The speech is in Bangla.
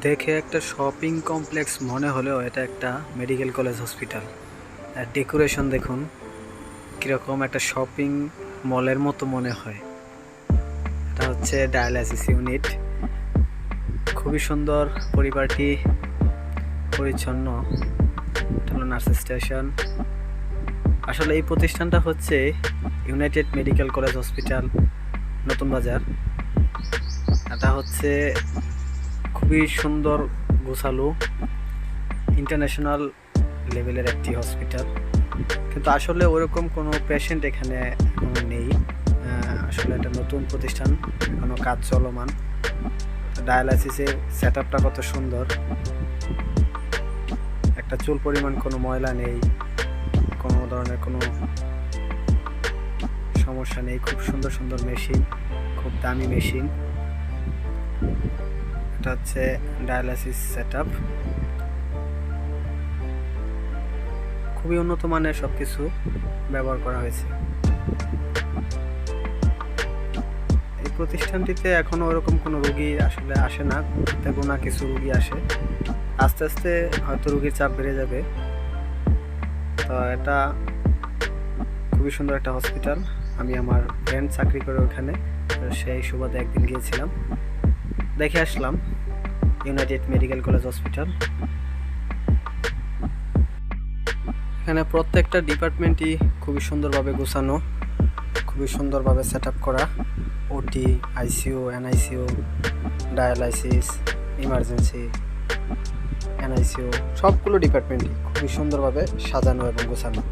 দেখে একটা শপিং কমপ্লেক্স মনে হলেও এটা একটা মেডিকেল কলেজ হসপিটাল আর ডেকোরেশন দেখুন, কীরকম একটা শপিং মলের মতো মনে হয়। এটা হচ্ছে ডায়ালাইসিস ইউনিট খুবই সুন্দর পরিবারটি পরিচ্ছন্ন। হলো নার্সিং স্টেশন আসলে এই প্রতিষ্ঠানটা হচ্ছে ইউনাইটেড মেডিকেল কলেজ হসপিটাল নতুন বাজার। এটা হচ্ছে খুবই সুন্দর গোছালো ইন্টারন্যাশনাল লেভেলের একটি হসপিটাল কিন্তু আসলে ওরকম কোনো পেশেন্ট এখানে নেই। আসলে একটা নতুন প্রতিষ্ঠান, এখনও কাজ চলমান। ডায়ালাইসিসের সেট আপটা কত সুন্দর। একটা চুল পরিমাণ কোনো ময়লা নেই, কোনো ধরনের কোনো সমস্যা নেই। খুব সুন্দর সুন্দর মেশিন খুব দামি মেশিন এটা হচ্ছে ডায়ালাইসিস সেট খুবই উন্নত মানের সব কিছু ব্যবহার করা হয়েছে। এই প্রতিষ্ঠানটিতে এখনও ওরকম কোনো রুগী আসলে আসে না গোনা কিছু রুগী আসে। আস্তে আস্তে হয়তো রুগীর চাপ বেড়ে যাবে। তো এটা খুবই সুন্দর একটা হসপিটাল। আমি আমার ফ্রেন্ড চাকরি করে ওখানে সেই সুবাদে একদিন গিয়েছিলাম। দেখে আসলাম ইউনাইটেড মেডিকেল কলেজ হসপিটাল এখানে প্রত্যেকটা ডিপার্টমেন্টই খুবই সুন্দরভাবে গোছানো, খুবই সুন্দরভাবে সেট করা। OT ICU NICU dialysis emergency NICU সবগুলো ডিপার্টমেন্টই খুবই সুন্দরভাবে সাজানো এবং গোছানো।